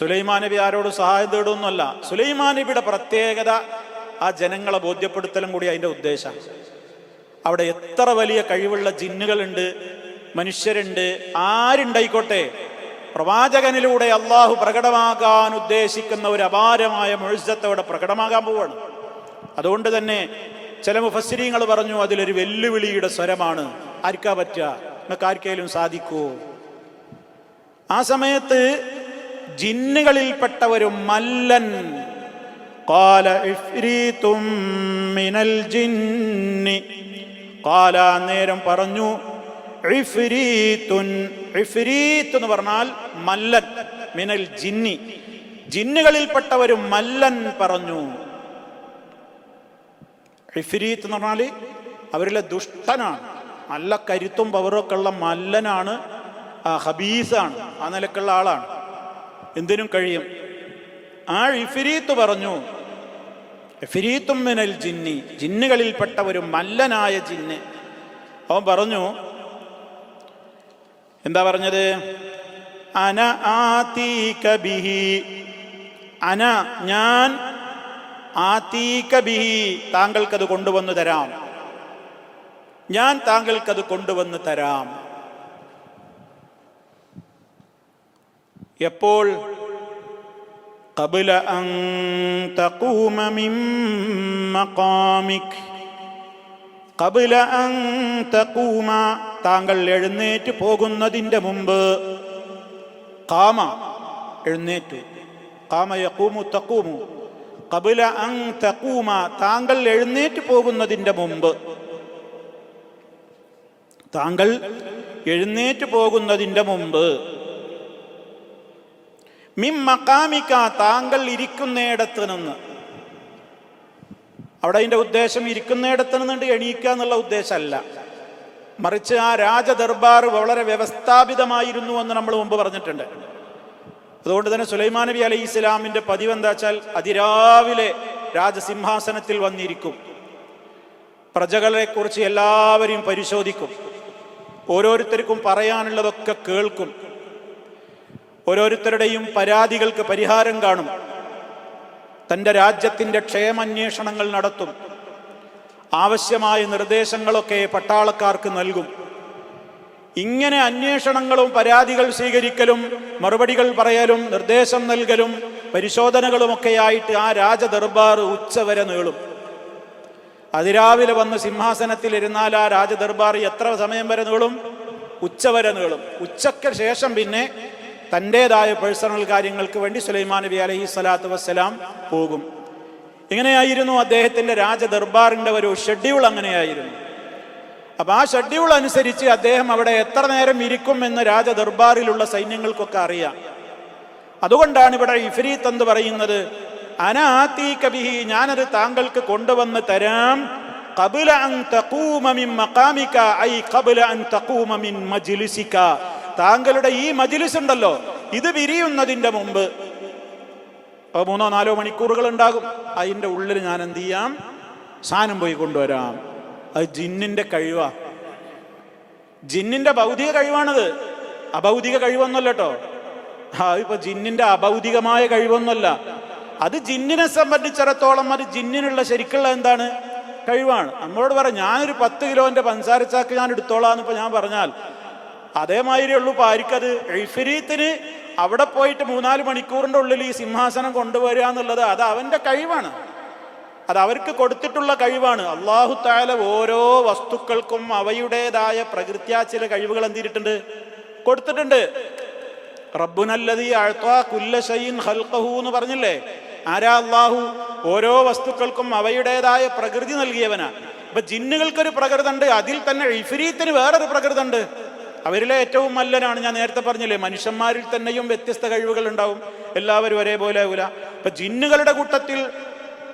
സുലൈമാൻ നബി ആരോടും സഹായം തേടുമെന്നല്ല സുലൈമാൻ നബിയുടെ പ്രത്യേകത ആ ജനങ്ങളെ ബോധ്യപ്പെടുത്തലും കൂടി അതിന്റെ ഉദ്ദേശം. അവിടെ എത്ര വലിയ കഴിവുള്ള ജിന്നുകളുണ്ട് മനുഷ്യരുണ്ട് ആരുണ്ടായിക്കോട്ടെ? പ്രവാചകനിലൂടെ അള്ളാഹു പ്രകടമാകാൻ ഉദ്ദേശിക്കുന്ന ഒരു അപാരമായ മുഴുസത്ത് അവിടെ പ്രകടമാകാൻ പോവാണ്. അതുകൊണ്ട് തന്നെ ചില മുഫസ്സിരിങ്ങൾ പറഞ്ഞു അതിലൊരു വെല്ലുവിളിയുടെ സ്വരമാണ്. ആർക്കാ പറ്റുക? നിങ്ങൾക്ക് ആർക്കെങ്കിലും സാധിക്കൂ? ആ സമയത്ത് ജിന്നുകളിൽപ്പെട്ട ഒരു മല്ലൻ قال عفريت من الجن قال നേരം പറഞ്ഞു ഇഫ്രീത്തുൻ ഇഫ്രീത്ത് എന്ന് പറഞ്ഞാൽ മല്ലൻ മിനൽ ജിന്നി ജിന്നുകളിൽപ്പെട്ട ഒരു മല്ലൻ പറഞ്ഞു ഇഫ്രീത്ത് എന്ന് പറഞ്ഞാൽ അവരിലെ ദുഷ്ടനാണ് നല്ല കരുത്തും പവറൊക്കെ ഉള്ള മല്ലനാണ് ആ ഹബീസാണ് ആ നിലക്കുള്ള ആളാണ് എന്തിനും കഴിയും. ആ ഇഫിരീത്ത് പറഞ്ഞു ഫിരീത്തുമ്മിനൽ മിനൽ ജിന്നി ജിന്നുകളിൽപ്പെട്ട ഒരു മല്ലനായ ജിന്ന്. അവൻ പറഞ്ഞു എന്താ പറഞ്ഞത്? അന ആതീക ബിഹി അന ഞാൻ ആതീക ബിഹി താങ്കൾക്കത് കൊണ്ടുവന്നു തരാം. ഞാൻ താങ്കൾക്കത് കൊണ്ടുവന്ന് തരാം. എപ്പോൾ قبل أن تقوم من مقامك قبل أن تقوم താങ്കൾ എഴുന്നേറ്റ് പോകുന്നതിൻ്റെ മുമ്പ് കാമ എഴുന്നേറ്റു കാമ യക്കൂമു തക്കൂമു കബില അൻ തക്കൂമ താങ്കൾ എഴുന്നേറ്റ് പോകുന്നതിൻ്റെ മുമ്പ് താങ്കൾ എഴുന്നേറ്റ് പോകുന്നതിൻ്റെ മുമ്പ് മിം മക്കാമിക്ക താങ്കൾ ഇരിക്കുന്നിടത്ത് നിന്ന്. അവിടെ അതിന്റെ ഉദ്ദേശം ഇരിക്കുന്നിടത്ത് നിന്നുണ്ട് എണീക്കുക എന്നുള്ള ഉദ്ദേശമല്ല. മറിച്ച് ആ രാജദർബാർ വളരെ വ്യവസ്ഥാപിതമായിരുന്നു എന്ന് നമ്മൾ മുമ്പ് പറഞ്ഞിട്ടുണ്ട്. അതുകൊണ്ട് തന്നെ സുലൈമാൻ നബി അലൈഹി ഇസ്ലാമിന്റെ പതിവ് എന്താ വെച്ചാൽ അതിരാവിലെ രാജസിംഹാസനത്തിൽ വന്നിരിക്കും. പ്രജകളെ കുറിച്ച് എല്ലാവരെയും പരിശോധിക്കും. ഓരോരുത്തർക്കും പറയാനുള്ളതൊക്കെ കേൾക്കും. ഓരോരുത്തരുടെയും പരാതികൾക്ക് പരിഹാരം കാണും. തന്റെ രാജ്യത്തിന്റെ ക്ഷേമന്വേഷണങ്ങൾ നടത്തും. ആവശ്യമായ നിർദ്ദേശങ്ങളൊക്കെ പട്ടാളക്കാർക്ക് നൽകും. ഇങ്ങനെ അന്വേഷണങ്ങളും പരാതികൾ സ്വീകരിക്കലും മറുപടികൾ പറയലും നിർദ്ദേശം നൽകലും പരിശോധനകളുമൊക്കെയായിട്ട് ആ രാജദർബാർ ഉച്ചവരെ നീളും. അതിരാവിലെ വന്ന് സിംഹാസനത്തിൽ ഇരുന്നാൽ ആ രാജദർബാർ എത്ര സമയം വരെ നീളും? ഉച്ചവരെ നീളും. ഉച്ചയ്ക്ക് ശേഷം പിന്നെ തന്റെതായ പേഴ്സണൽ കാര്യങ്ങൾക്ക് വേണ്ടി സുലൈമാൻ നബി അലഹി സ്വലാത്തു വസ്സലാം പോകും. ഇങ്ങനെയായിരുന്നു അദ്ദേഹത്തിന്റെ രാജദർബാറിന്റെ ഒരു ഷെഡ്യൂൾ അങ്ങനെയായിരുന്നു. അപ്പം ആ ഷെഡ്യൂൾ അനുസരിച്ച് അദ്ദേഹം അവിടെ എത്ര നേരം ഇരിക്കും എന്ന് രാജദർബാറിലുള്ള സൈന്യങ്ങൾക്കൊക്കെ അറിയാം. അതുകൊണ്ടാണ് ഇവിടെ ഇഫരീത്ത് എന്ന് പറയുന്നത് അനാത്തി കബിഹി ഞാനത് താങ്കൾക്ക് കൊണ്ടുവന്ന് തരാം. കബുല അൻ തഖൂമ മിൻ മഖാമിക ഐ കബുല അൻ തഖൂമ മിൻ മജ്ലിസിക. താങ്കളുടെ ഈ മജിലിസ് ഉണ്ടല്ലോ ഇത് വിരിയുന്നതിന്റെ മുമ്പ്. മൂന്നോ നാലോ മണിക്കൂറുകൾ ഉണ്ടാകും. അതിന്റെ ഉള്ളിൽ ഞാൻ എന്ത് ചെയ്യാം? സാധനം പോയി കൊണ്ടുവരാം. അത് ജിന്നിന്റെ കഴിവാ. ജിന്നിന്റെ ഭൗതിക കഴിവാണത്. അഭൗതിക കഴിവൊന്നുമല്ല കേട്ടോ. ആ ഇപ്പൊ ജിന്നിന്റെ അഭൗതികമായ കഴിവൊന്നുമല്ല. അത് ജിന്നിനെ സംബന്ധിച്ചിടത്തോളം അത് ജിന്നിനുള്ള ശരിക്കുള്ള എന്താണ്? കഴിവാണ്. നമ്മളോട് പറയാം ഞാനൊരു പത്ത് കിലോന്റെ പഞ്ചസാരച്ചാക്ക് ഞാൻ എടുത്തോളാന്നിപ്പോ ഞാൻ പറഞ്ഞാൽ അതേമാതിരി ഉള്ളൂ ഇപ്പൊ ആർക്കത് എഴുഫരീത്തിന് അവിടെ പോയിട്ട് മൂന്നാൽ മണിക്കൂറിന്റെ ഉള്ളിൽ ഈ സിംഹാസനം കൊണ്ടുവരിക എന്നുള്ളത് അത് അവന്റെ കഴിവാണ്. അത് അവർക്ക് കൊടുത്തിട്ടുള്ള കഴിവാണ്. അള്ളാഹു താല ഓരോ വസ്തുക്കൾക്കും അവയുടേതായ പ്രകൃത്യാ ചില കഴിവുകൾ എന്തിട്ടുണ്ട് കൊടുത്തിട്ടുണ്ട്. റബ്ബുനല്ലതി എന്ന് പറഞ്ഞില്ലേ? ആരാ അള്ളാഹു ഓരോ വസ്തുക്കൾക്കും അവയുടേതായ പ്രകൃതി നൽകിയവനാ. അപ്പൊ ജിന്നുകൾക്കൊരു പ്രകൃതി ഉണ്ട് അതിൽ തന്നെ ഇഫിരീത്തിന് വേറൊരു പ്രകൃതി ഉണ്ട് അവരിലെ ഏറ്റവും മല്ലനാണ്. ഞാൻ നേരത്തെ പറഞ്ഞില്ലേ മനുഷ്യന്മാരിൽ തന്നെയും വ്യത്യസ്ത കഴിവുകൾ ഉണ്ടാവും. എല്ലാവരും ഒരേപോലെ ആവില്ല ഇപ്പൊ ജിന്നുകളുടെ കൂട്ടത്തിൽ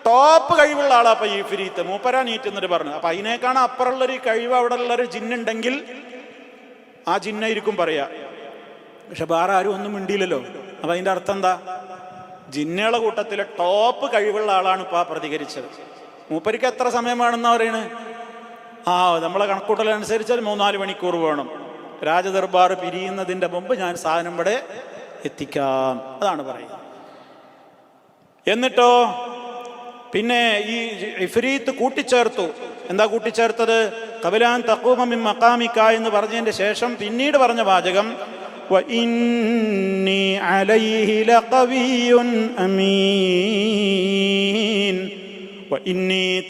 ടോപ്പ് കഴിവുള്ള ആളാ അപ്പൊ ഈ ഫിരീത്ത്. മൂപ്പരാ നീറ്റ് എന്നിട്ട് പറഞ്ഞു അപ്പൊ അതിനേക്കാണ് അപ്പുറമുള്ള ഒരു കഴിവ് അവിടെ ഉള്ളൊരു ജിന്നുണ്ടെങ്കിൽ ആ ജിന്നായിരിക്കും പറയാ. പക്ഷെ വേറെ ആരും ഒന്നും മിണ്ടിയില്ലല്ലോ. അപ്പൊ അതിന്റെ അർത്ഥം എന്താ? ജിന്നുകളുടെ കൂട്ടത്തിലെ ടോപ്പ് കഴിവുള്ള ആളാണ് ഇപ്പൊ പ്രതികരിച്ചത്. മൂപ്പരിക്ക് എത്ര സമയം വേണമെന്നാ പറയണേ? ആ നമ്മളെ കണക്കൂട്ടലനുസരിച്ചാൽ മൂന്നാൽ മണിക്കൂർ വേണം. രാജദർബാർ പിരിയുന്നതിന്റെ മുമ്പ് ഞാൻ സാധനം ഇവിടെ എത്തിക്കാം. അതാണ് പറയുന്നത്. എന്നിട്ടോ പിന്നെ ഈ ഇഫരീത്ത് കൂട്ടിച്ചേർത്തു. എന്താ കൂട്ടിച്ചേർത്തത്? കബിലാൻ തക്കൂമി മക്കാമിക്ക എന്ന് പറഞ്ഞതിന്റെ ശേഷം പിന്നീട് പറഞ്ഞ വാചകം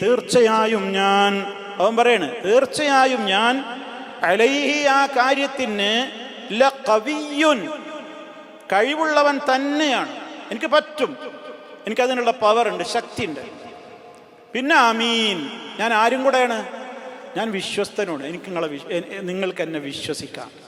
തീർച്ചയായും ഞാൻ അവൻ പറയണ് തീർച്ചയായും ഞാൻ അലൈഹി ആ കാര്യത്തിന് ലഖവിയുൻ. കഴിവുള്ളവൻ തന്നെയാണ്. എനിക്ക് പറ്റും. എനിക്കതിനുള്ള പവർ ഉണ്ട് ശക്തി ഉണ്ട് പിന്നെ അമീൻ ഞാൻ ആരും കൂടെയാണ്? ഞാൻ വിശ്വസ്തനോട് എനിക്ക് നിങ്ങളെ നിങ്ങൾക്ക് എന്നെ വിശ്വസിക്കാം.